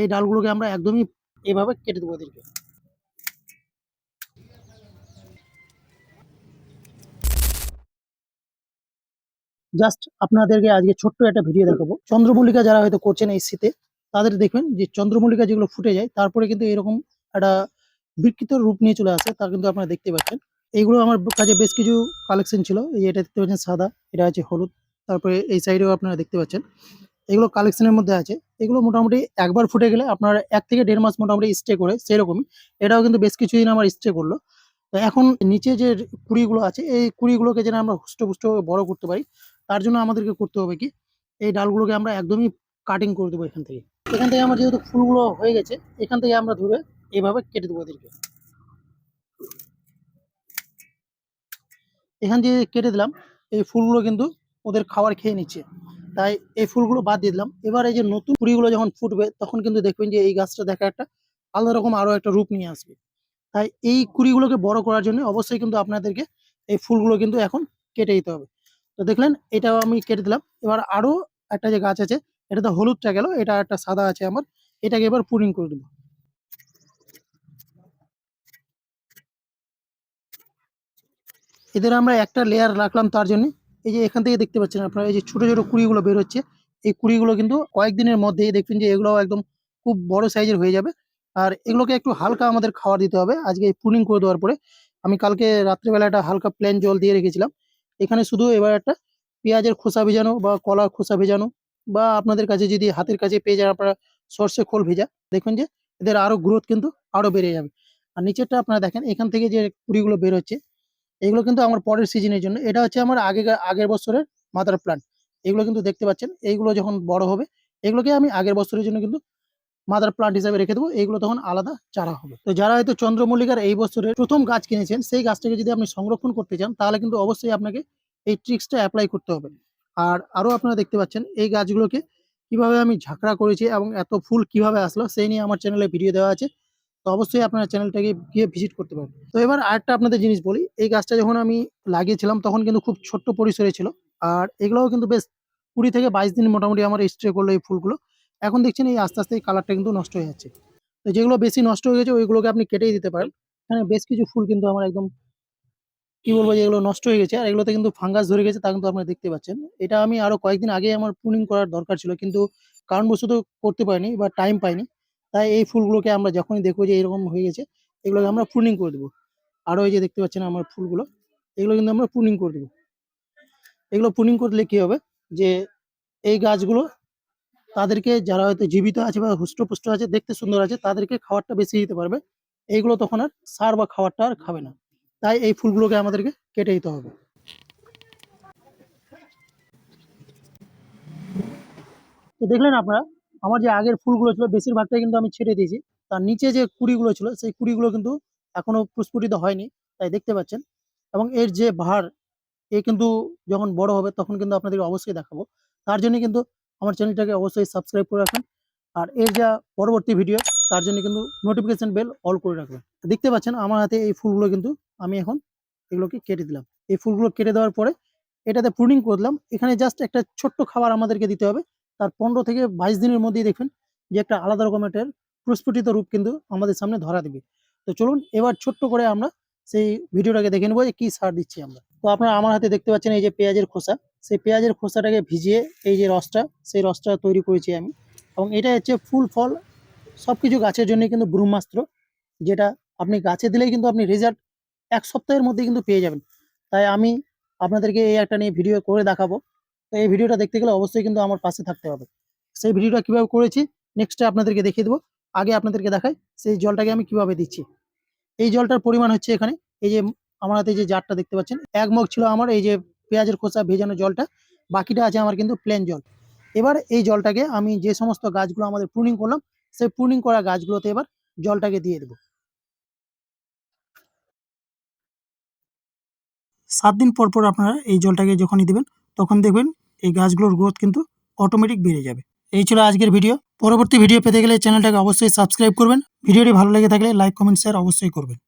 এই ডালগুলোকে আমরা একদমই এভাবে কেটে দেবো ওদেরকে জাস্ট আপনাদেরকে আজকে ছোট্ট একটা ভিডিও দেখাবো। চন্দ্রমল্লিকা যারা হয়তো করছেন এই শীতে, তাদের দেখবেন যে চন্দ্রমল্লিকা যেগুলো ফুটে যায়, তারপরে কিন্তু এরকম একটা বিকৃত রূপ নিয়ে চলে আসে তা কিন্তু আপনারা দেখতে পাচ্ছেন। এইগুলো আমার কাছে বেশ কিছু কালেকশন ছিল, এই এটা দেখতে পাচ্ছেন সাদা, এটা আছে হলুদ, তারপরে এই সাইডেও আপনারা দেখতে পাচ্ছেন। এগুলো কালেকশনের মধ্যে আছে। এগুলো মোটামুটি একবার ফুটে গেলে আপনার এক থেকে দেড় মাস মোটামুটি স্টে করে, সেরকমই। এটাও কিন্তু বেশ কিছুদিন আমার স্টে করল। তো এখন নিচে যে কুড়িগুলো আছে, এই কুড়িগুলোকে যেন আমরা হুষ্ট হুষ্টপুষ্ট বড় করতে পারি, তার জন্য আমাদেরকে করতে হবে কি, এই ডালগুলোকে আমরা একদমই কাটিং করে দেবো এখান থেকে। এখান থেকে আমার যেহেতু ফুলগুলো হয়ে গেছে, এখান থেকে আমরা ধরে এইভাবে কেটে দেবো এদেরকে। এখান দিয়ে কেটে দিলাম, এই ফুলগুলো কিন্তু ওদের খাবার খেয়ে নিচ্ছে। তাই এই ফুলগুলো বাদ দিয়ে দিলাম। এবার এই যে নতুন কুড়িগুলো যখন ফুটবে, তখন কিন্তু দেখবেন যে এই গাছটা দেখা একটা আলাদা রকম আরও একটা রূপ নিয়ে আসবে। তাই এই কুড়িগুলোকে বড় করার জন্য অবশ্যই কিন্তু আপনাদেরকে এই ফুলগুলো কিন্তু এখন কেটে দিতে হবে। তো দেখলেন, এটাও আমি কেটে দিলাম। এবার আরও একটা যে গাছ আছে এটা তো হলুদটা গেল, এটা একটা সাদা আছে আমার, এটাকে এবার পুরিং করে দেবো। এদের আমরা একটা লেয়ার রাখলাম তার জন্য। এই যে এখান থেকে দেখতে পাচ্ছেন আপনারা, এই যে ছোট ছোট কুড়িগুলো বের হচ্ছে এই কুড়িগুলো কিন্তু কয়েকদিনের মধ্যেই দেখবেন যে এগুলো একদম খুব বড় সাইজের হয়ে যাবে। আর এগুলোকে একটু হালকা আমাদের খাবার দিতে হবে। আজকে এই পুনিং করে দেওয়ার পরে আমি কালকে রাত্রেবেলা একটা হালকা প্লেন জল দিয়ে রেখেছিলাম। এখানে শুধু এবার একটা পেঁয়াজের খোসা ভেজানো বা কলার খোসা ভেজানো বা আপনাদের কাছে যদি হাতের কাছে পেয়ে যান আপনারা সর্ষে খোল ভেজা দেখবেন যে এদের আরও গ্রোথ কিন্তু আরও বেড়ে যাবে। আর নিচেরটা আপনারা দেখেন, এখান থেকে যে কুড়িগুলো বের হচ্ছে এগুলো কিন্তু আমার পরের সিজনের জন্য। এটা হচ্ছে আমার আগে আগের বছরের মাদার প্লান্ট এগুলো কিন্তু দেখতে পাচ্ছেন, এইগুলো যখন বড় হবে, এগুলোকে আমি আগের বছরের জন্য কিন্তু মাদার প্লান্ট হিসাবে রেখে দেবো। এইগুলো তখন আলাদা চারা হবে। তো যারা হয়তো চন্দ্রমল্লিকার এই বছরের প্রথম গাছ কিনেছেন, সেই গাছটাকে যদি আপনি সংরক্ষণ করতে চান, তাহলে কিন্তু অবশ্যই আপনাকে এই ট্রিক্সটা অ্যাপ্লাই করতে হবে। আর আরও আপনারা দেখতে পাচ্ছেন, এই গাছগুলোকে কীভাবে আমি ঝাঁকড়া করেছি এবং এত ফুল কীভাবে আসলো, সেই নিয়ে আমার চ্যানেলে ভিডিও দেওয়া আছে। তো অবশ্যই আপনারা চ্যানেলটাকে গিয়ে ভিজিট করতে পারেন। তো এবার আরেকটা আপনাদের জিনিস বলি, এই গাছটা যখন আমি লাগিয়েছিলাম তখন কিন্তু খুব ছোট্ট পরিসরে ছিল। আর এগুলোও কিন্তু বেশ কুড়ি থেকে বাইশ দিন মোটামুটি আমার স্ট্রে করল এই ফুলগুলো। এখন দেখছেন এই আস্তে আস্তে এই কালারটা কিন্তু নষ্ট হয়ে যাচ্ছে। তো যেগুলো বেশি নষ্ট হয়ে গেছে ওইগুলোকে আপনি কেটেই দিতে পারেন। এখানে বেশ কিছু ফুল কিন্তু আমার একদম কি বলব যে এগুলো নষ্ট হয়ে গেছে। আর এগুলোতে কিন্তু ফাঙ্গাস ধরে গেছে তা কিন্তু আপনারা দেখতে পাচ্ছেন। এটা আমি আরও কয়েকদিন আগে আমার প্রুনিং করার দরকার ছিল কিন্তু কারণবশত করতে পারিনি বা টাইম পাইনি। তাই এই ফুলগুলোকে আমরা যখনই দেখব যে এরকম হয়ে গেছে, এগুলোকে আমরা প্রুনিং করে দেবো। আরও এই যে দেখতে পাচ্ছেন আমার ফুলগুলো, এগুলো কিন্তু আমরা প্রুনিং করে দেবো। এগুলো প্রুনিং করলে কি হবে? যে এই গাছগুলো তাদেরকে যারা হয়তো জীবিত আছে বা হুষ্টপুষ্ট আছে, দেখতে সুন্দর আছে, তাদেরকে খাবারটা বেশি দিতে পারবে। এইগুলো তখন আর সার বা খাবারটা আর খাবে না। তাই এই ফুলগুলোকে আমাদেরকে কেটে দিতে হবে। তো দেখলেন আপনারা আমার যে আগের ফুলগুলো ছিল বেশিরভাগটাই কিন্তু আমি ছেড়ে দিয়েছি। তার নিচে যে কুড়িগুলো ছিল, সেই কুড়িগুলো কিন্তু এখনও প্রস্ফুটিত হয়নি, তাই দেখতে পাচ্ছেন। এবং এর যে ভার, এ কিন্তু যখন বড় হবে তখন কিন্তু আপনাদেরকে অবশ্যই দেখাবো। তার জন্য কিন্তু আমার চ্যানেলটাকে অবশ্যই সাবস্ক্রাইব করে রাখবেন আর এর যা পরবর্তী ভিডিও, তার জন্য কিন্তু নোটিফিকেশন বেল অল করে রাখবেন। দেখতে পাচ্ছেন, আমার হাতে এই ফুলগুলো কিন্তু আমি এখন এগুলোকে কেটে দিলাম। এই ফুলগুলো কেটে দেওয়ার পরে এটাতে প্রুনিং করলাম। এখানে জাস্ট একটা ছোট্ট খাবার আমাদেরকে দিতে হবে। তার পনেরো থেকে বাইশ দিনের মধ্যেই দেখবেন যে একটা আলাদা রকমের প্রস্ফুটিত রূপ কিন্তু আমাদের সামনে ধরা দিবে। তো চলুন এবার ছোট্ট করে আমরা সেই ভিডিওটাকে দেখে নেব যে কি সার দিচ্ছি আমরা। তো আপনারা আমার হাতে দেখতে পাচ্ছেন এই যে পেঁয়াজের খোসা। সেই পেঁয়াজের খোসাটাকে ভিজিয়ে এই যে রসটা, সেই রসটা তৈরি করেছি আমি। এবং এটা হচ্ছে ফুল ফল সব কিছু গাছের জন্য কিন্তু ব্রহ্মাস্ত্র, যেটা আপনি গাছে দিলেই কিন্তু আপনি রেজাল্ট এক সপ্তাহের মধ্যে কিন্তু পেয়ে যাবেন। তাই আমি আপনাদেরকে এই একটা নিয়ে ভিডিও করে দেখাবো। তো এই ভিডিওটা দেখতে গেলে অবশ্যই কিন্তু আমার পাশে থাকতে হবে। সেই ভিডিওটা কীভাবে করেছি নেক্সটে আপনাদেরকে দেখিয়ে দেবো। আগে আপনাদেরকে দেখাই সেই জলটাকে আমি কীভাবে দিচ্ছি। এই জলটার পরিমাণ হচ্ছে এখানে, এই যে আমার হাতে যে জারটা দেখতে পাচ্ছেন, এক মগ ছিল আমার, এই যে পেঁয়াজের খোসা ভেজানো জলটা, বাকিটা আছে আমার কিন্তু প্লেন জল। এবার এই জলটাকে আমি যে সমস্ত গাছগুলো আমাদের প্রুনিং করলাম, সেই প্রুনিং করা গাছগুলোতে এবার জলটাকে দিয়ে দেবো। সাত দিন পর পর আপনারা এই জলটাকে যখনই দেবেন, তখন দেখবেন এই গাছগুলোর গ্রোথ কিন্তু অটোমেটিক বেড়ে যাবে। এই ছিল আজকের ভিডিও পরবর্তী ভিডিও পেতে গেলে চ্যানেলটাকে অবশ্যই সাবস্ক্রাইব করবেন। ভিডিওটি ভালো লেগে থাকলে লাইক কমেন্ট শেয়ার অবশ্যই করবেন।